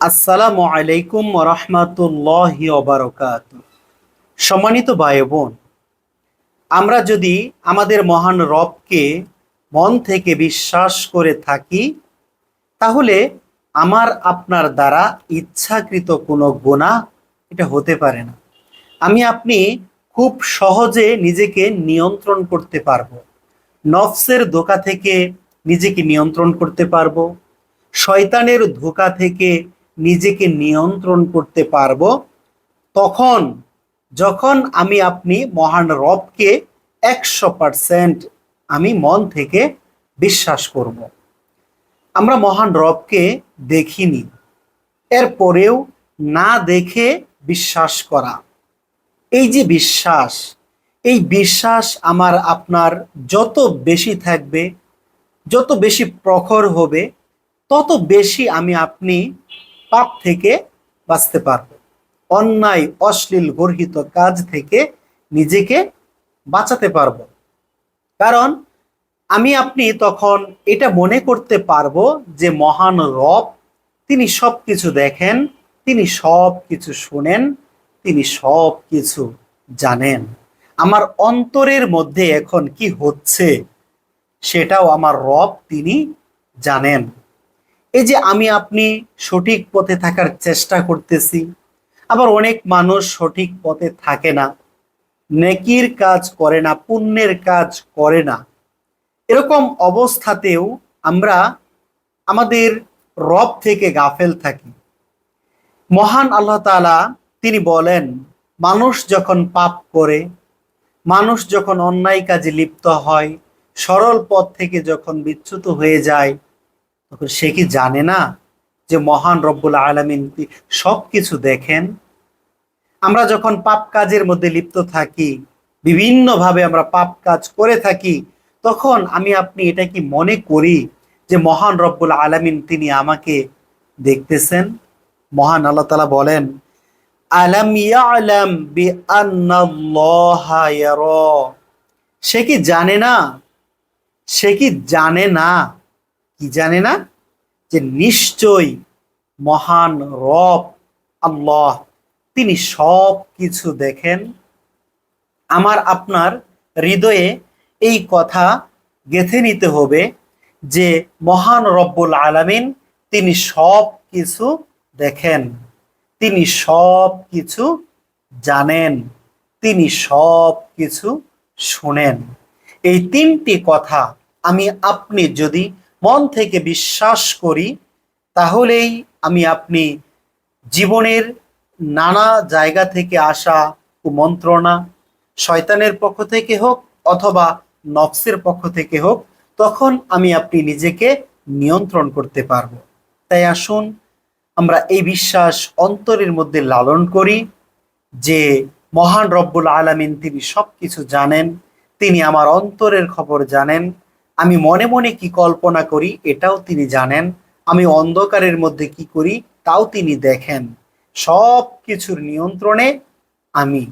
আসসালামু আলাইকুম রহমাতুল্লাহ অবরকাত সম্মানিত ভাই বোন আমরা যদি আমাদের মহান রবকে মন থেকে বিশ্বাস করে থাকি, তাহলে আমার, আপনার দ্বারা ইচ্ছাকৃত কোনো গুণা এটা হতে পারে না। আমি, আপনি খুব সহজে নিজেকে নিয়ন্ত্রণ করতে পারব। নফসের ধোকা থেকে নিজেকে নিয়ন্ত্রণ করতে পারব। শয়তানের ধোকা থেকে নিজেকে নিয়ন্ত্রণ করতে পারব, তখন, যখন আমি আপনি মহান রবকে একশো পারসেন্ট আমি মন থেকে বিশ্বাস করব। আমরা মহান রবকে দেখিনি এরপরেও না দেখে বিশ্বাস করা এই যে বিশ্বাস, এই বিশ্বাস আমার আপনার যত বেশি থাকবে, যত বেশি প্রখর হবে, তত বেশি আমি আপনি পাপ থেকে বাঁচতে পারব। অন্যায়, অশ্লীল, গর্হিত কাজ থেকে নিজেকে বাঁচাতে পারব। কারণ আমি, আপনি তখন এটা মনে করতে পারব যে মহান রব, তিনি সব কিছু দেখেন, তিনি সব কিছু শুনেন, তিনি সব কিছু জানেন। আমার অন্তরের মধ্যে এখন কি হচ্ছে, সেটাও আমার রব, তিনি জানেন। এই যে আমি আপনি সঠিক পথে থাকার চেষ্টা করতেছি, আবার অনেক মানুষ সঠিক পথে থাকে না, নেকির কাজ করে না, পুণ্যের কাজ করে না। এরকম অবস্থাতেও আমরা আমাদের রব থেকে গাফেল থাকি। মহান আল্লাহ তাআলা তিনি বলেন, মানুষ যখন পাপ করে, মানুষ যখন অন্যায় কাজে লিপ্ত হয়, সরল পথ থেকে যখন বিচ্যুত হয়ে যায় তখন সে কি জানে না যে মহান রব্বুল আলমিন সব কিছু দেখেন? আমরা যখন পাপ কাজের মধ্যে লিপ্ত থাকি, বিভিন্নভাবে আমরা পাপ কাজ করে থাকি, তখন আমি, আপনি এটা কি মনে করি যে মহান রব্বুল আলমিন তিনি আমাকে দেখতেছেন? মহান আল্লাহ তালা বলেন বি সে কি জানে না? সে কি জানে না কি জানে না? যে নিশ্চয় মহান রব আল্লাহ, তিনি সব কিছু দেখেন। আমার, আপনার হৃদয়ে এই কথা গেথে নিতে হবে যে মহান রব্বুল আলামিন তিনি সব কিছু দেখেন, তিনি সব কিছু জানেন, তিনি সব কিছু শুনেন। এই তিনটি কথা আমি আপনি যদি মন থেকে বিশ্বাস করি, তাহলেই আমি আপনি জীবনের নানা জায়গা থেকে আসা কুমন্ত্রণা, শয়তানের পক্ষ থেকে হোক অথবা নফসের পক্ষ থেকে হোক, তখন আমি আপনি নিজেকে নিয়ন্ত্রণ করতে পারব। তাই আসুন, আমরা এই বিশ্বাস অন্তরের মধ্যে লালন করি যে মহান রব্বুল আলামিন তিনি সব কিছু জানেন, তিনি আমার অন্তরের খবর জানেন আমি মনে মনে কি কল্পনা করি, এটাও তিনি জানেন। আমি অন্ধকারের মধ্যে কি করি, তাও তিনি দেখেন। সব কিছুর নিয়ন্ত্রণে আমি,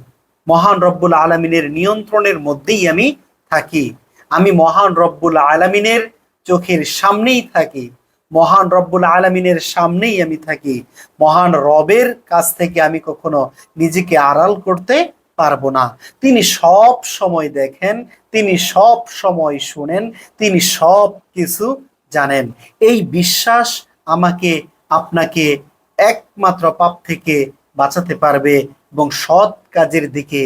মহান রব্বুল আলমিনের নিয়ন্ত্রণের মধ্যেই আমি থাকি। আমি মহান রব্বুল আলমিনের চোখের সামনেই থাকি। মহান রব্বুল আলমিনের সামনেই আমি থাকি। মহান রবের কাছ থেকে আমি কখনো নিজেকে আড়াল করতে পারব না। তিনি সব সময় দেখেন, তিনি সব সময় শুনেন, তিনি সব কিছু জানেন। এই বিশ্বাস আমাকে, আপনাকে একমাত্র পাপ থেকে বাঁচাতে পারবে এবং সৎ কাজের দিকে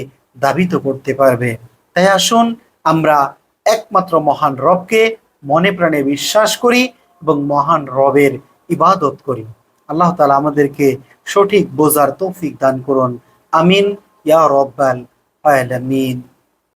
দাবিত করতে পারবে। তাই আসুন, আমরা একমাত্র মহান রবকে মনে প্রাণে বিশ্বাস করি এবং মহান রবের ইবাদত করি। আল্লাহ তালা আমাদেরকে সঠিক বোঝার তৌফিক দান করুন। আমিন। ইয়া রব্বাল আলামিন